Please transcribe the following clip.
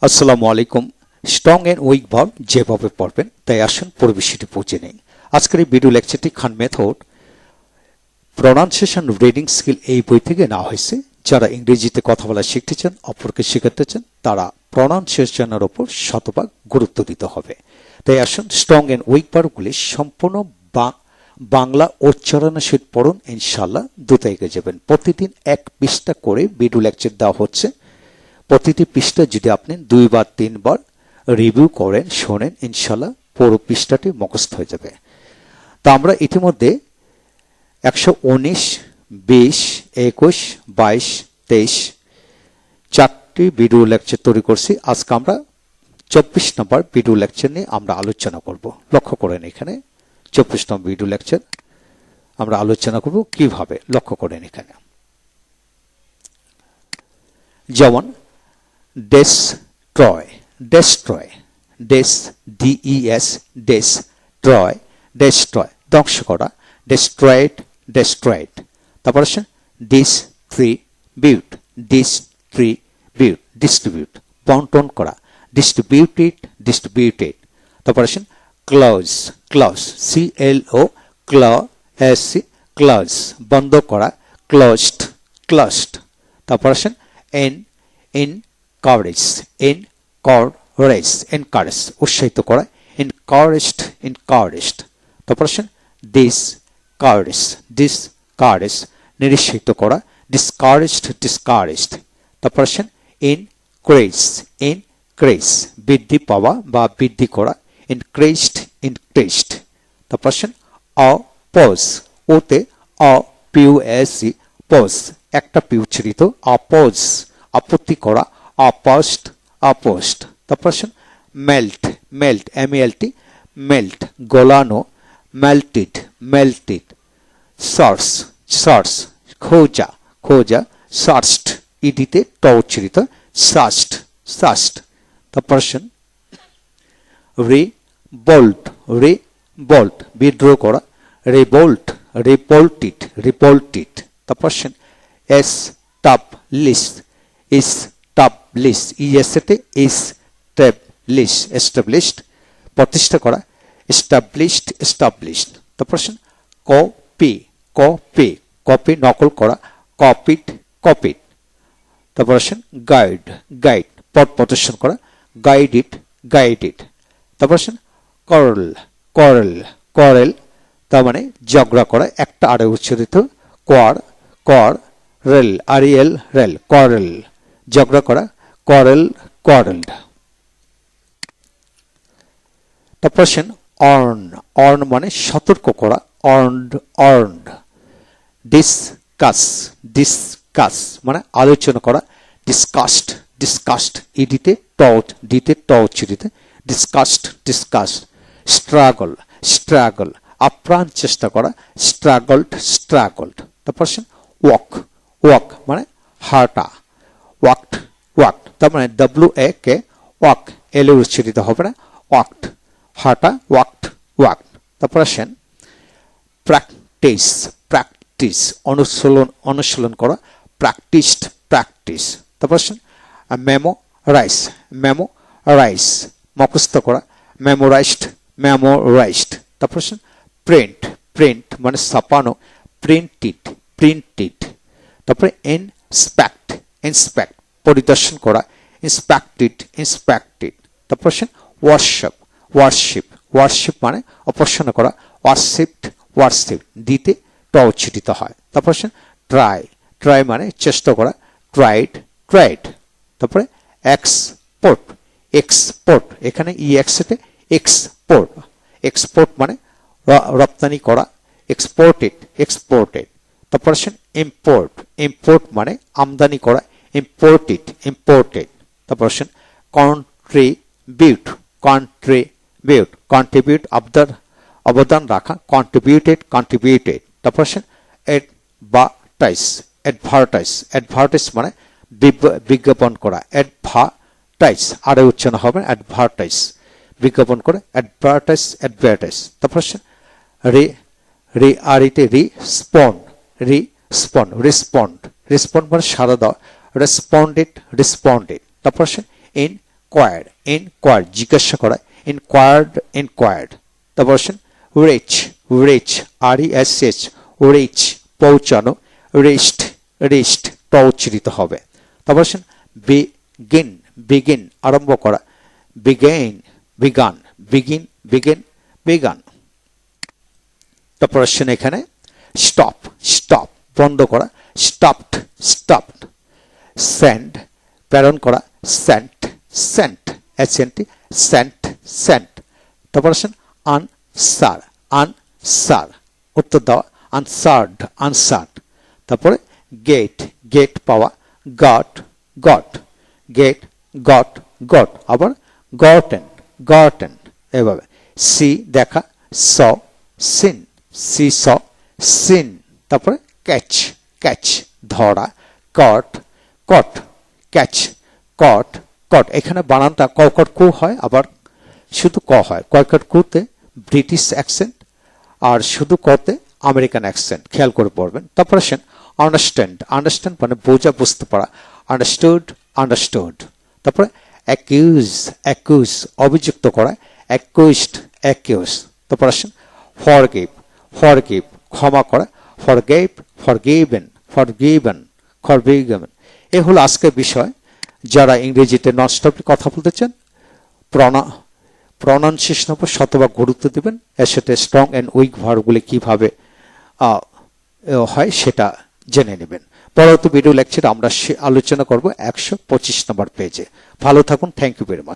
আসসালামু আলাইকুম। Strong and weak verb যেভাবে পড়বেন, তাই আসুন পুরো বিষয়টি পৌঁছে নেই। আজকের এই ভিডিও লেকচারটি Khan method. Pronunciation reading skill এই বই থেকে নেওয়া হয়েছে। যারা ইংরেজিতে কথা বলা শিখতে চান, অপরকে শেখাতে চান, তারা প্রনাউন্সিয়েশনের ওপর শতভাগ গুরুত্ব দিতে হবে। তাই আসুন স্ট্রং অ্যান্ড উইক ভার্বগুলি সম্পূর্ণ বা- বাংলা উচ্চারণের সহিত পড়ুন। ইনশাল্লাহ দ্রুত এগিয়ে যাবেন। প্রতিদিন এক পৃষ্ঠা করে ভিডিও লেকচার দেওয়া হচ্ছে। প্রতিটি পৃষ্ঠা যদি আপনি দুইবার, তিনবার রিভিউ করেন, শোনেন, ইনশাল্লাহ পুরো পৃষ্ঠাটি মুখস্থ হয়ে যাবে। তা আমরা ইতিমধ্যে একশো উনিশ, বিশ, একুশ, বাইশ, তেইশ চারটি ভিডিও লেকচার তৈরি করছি। আজকে আমরা চব্বিশ নম্বর ভিডিও লেকচার নিয়ে আমরা আলোচনা করব। লক্ষ্য করেন এখানে চব্বিশ নম্বর ভিডিও লেকচার আমরা আলোচনা করব কীভাবে। লক্ষ্য করেন এখানে। যেমন destroy destroy des D E S destroy destroy ধ্বংস করা. ডেস্ট্রয়েড ডেস্ট্রয়েড তারপর আসে ডিস্ট্রিবিউট ডিস্ট্রিবিউট ডিস্ট্রিবিউট বন্টন করা. ডিস্ট্রিবিউটেড ডিস্ট্রিবিউটেড তারপর আসেন close close C L O ক্ল S C close বন্ধ করা. ক্লোজড ক্লোজড তারপর আসেন এন এনকারেজ এনকারেজ এনকারেজ উৎসাহিত করা এনকারেজড এনকারেজড তারপর আসেন দিস কারেজ দিস কারেজ নিরুৎসাহিত করা ডিসকারেজড ডিসকারেজড তারপর আসেন ইনক্রেজ ইনক্রেজ বৃদ্ধি পাওয়া বা বৃদ্ধি করা ইনক্রেজড ইনক্রেজড তারপর আসেন অপোজ ওতে O P U S C pose একটা পি উচ্চারিত অপোজ আপত্তি করা অপোস্ট তারপর আসেন melt melt M L T melt গলানো melted melted search search খোঁজা খোঁজা সার্চড ইডিতে ট উচ্চারিত সার্চড সার্চড তারপর আসেন রিবোল্ট রিবোল্ট বিদ্রোহ করা রিবোল্ট রিপোল্টিড রিপোল্টিড তারপর আসেন এস টাপ লিস্ট ইস লিস্ট ইএসএতে লিস্ট এস্টাবলিশড প্রতিষ্ঠা করা এস্টাবলিশড এস্টাবলিশড তারপর আসেন কপি কপি কপি নকল করা কপিড কপিড তারপর আসেন গাইড গাইড পথ প্রদর্শন করা গাইডেড গাইডেড তারপর আসেন করল করল করেল তার মানে ঝগড়া করা একটা আরে উচ্চারিত কর কর রেল আর রেল করেল ঝগড়া করা করেল করেলড তারপর আসেন অর্ন অর্ন মানে সতর্ক করা অর্নড অর্নড ডিসকাস ডিসকাস মানে আলোচনা করা ডিসকাস্ট ডিসকাস্ট ইডিতে টট ডিতে ট উচ্চারিত ডিসকাস্ট ডিসকাস্ট স্ট্রাগল স্ট্রাগল আপ্রাণ চেষ্টা করা স্ট্রাগলড স্ট্রাগলড তারপর আসেন ওয়াক ওয়াক মানে হাঁটা ওয়াকড ওয়াকড তার মানে ডাব্লিউ এ কে ওয়াক এলে উচ্চারিত হবে না ওয়াকড হাঁটা ওয়াকড ওয়াক তারপর আসেন, প্র্যাকটিস প্র্যাকটিস, অনুশীলন অনুশীলন করা, প্র্যাকটিসড প্র্যাকটিস। তারপর আসেন মেমো রাইস মেমো রাইস মুখস্থ করা, মেমোরাইজড মেমোরাইজড। তারপর আসেন, প্রিন্ট প্রিন্ট মানে ছাপানো, প্রিন্টেড প্রিন্টেড। তারপরে ইনস্পেক্ট ইনস্পেক্ট। পরিদর্শন করা ইন্সপেক্টেড ইন্সপেক্টেড তারপর আসেন ওয়ার্কশপ ওয়ার্কশিপ ওয়ার্কশিপ মানে অপসারণ করা ওয়ার্কশিপড ওয়ার্কশিপ দিতে ট উচ্চারিত হয়। তারপর আসেন ট্রাই ট্রাই মানে চেষ্টা করা ট্রাইড ট্রাইড তারপরে এক্সপোর্ট এক্সপোর্ট এখানে ই এক্সেটে এক্সপোর্ট এক্সপোর্ট মানে রপ্তানি করা এক্সপোর্টেড এক্সপোর্টেড তারপর আসেন ইম্পোর্ট ইম্পোর্ট মানে আমদানি করা ইম্পোর্টেড ইম্পোর্টেড তারপর কন্ট্রিবিউট কন্ট্রিবিউট কন্ট্রিবিউট আবদার অবদান রাখা কন্ট্রিবিউটেড কন্ট্রিবিউটেড তারপর অ্যাডভার্টাইজ অ্যাডভার্টাইজ অ্যাডভার্টাইজ মানে বিজ্ঞাপন করা অ্যাডভার্টাইজ আরে উচ্চারণ হবে অ্যাডভার্টাইজ বিজ্ঞাপন করে অ্যাডভার্টাইজ অ্যাডভার্টাইজ তারপর রে রে আর ইতে রিস্পন্ড রিস্পন্ড রেসপন্ড রেসপন্ড মানে সারা দেওয়া রেসপন্ডেড রেসপন্ডেড তারপর আসে ইন ইনকোয়ার ইনকোয়ার জিজ্ঞাসা করা ইনকোয়ার্ড ইনকোয়ার্ড তারপর আসেন reach reach R E S H reach পৌঁছানো রিস্ট রিস্ট ট উচ্চারিত হবে। তারপর আসেন বিগিন বিগিন আরম্ভ করা began began begin begin began তারপর আসছেন এখানে স্টপ স্টপ বন্ধ করা স্টপড স্টপড সেন্ড প্রেরণ করা sent sent S N T sent sent তারপর আসেন আনসার আনসার উত্তর দেওয়া আনসার্ড আনসার্ড তারপরে গেট গেট পাওয়া got got get got got আবার গটেন গটেন এভাবে। সি দেখা, saw seen see, saw seen তারপরে ক্যাচ ক্যাচ ধরা কট কট ক্যাচ কট কট এখানে বানানটা ক কট কু হয়, আবার শুধু ক হয়। কয়কট কুতে ব্রিটিশ অ্যাকসেন্ট আর শুধু কতে আমেরিকান অ্যাকসেন্ট খেয়াল করে পড়বেন। তারপর আসেন আন্ডারস্ট্যান্ড আন্ডারস্ট্যান্ড মানে বোঝা, বুঝতে পারা। আন্ডারস্টুড আন্ডারস্টুড তারপরে অ্যাকিউজ অ্যাকিউজ অভিযুক্ত করা। অ্যাকিউজড অ্যাকিউজ তারপর আসেন ফরগিভ ফরগিভ ক্ষমা করা। ফরগেভ ফরগিভেন ফরগিভেন ফরগিভেন এ হলো আজকের বিষয়। যারা ইংরেজিতে ননস্টপলি কথা বলতে চান, প্রণা প্রনাউন্সিয়েশন উপর শতভাগ গুরুত্ব দেবেন। এর সাথে স্ট্রং অ্যান্ড উইক ভার্বগুলি কীভাবে হয় সেটা জেনে নেবেন। পরবর্তী ভিডিও লেকচার আমরা আলোচনা করব একশো পঁচিশ নম্বর পেজে ভালো থাকুন থ্যাংক ইউ ভেরি মাচ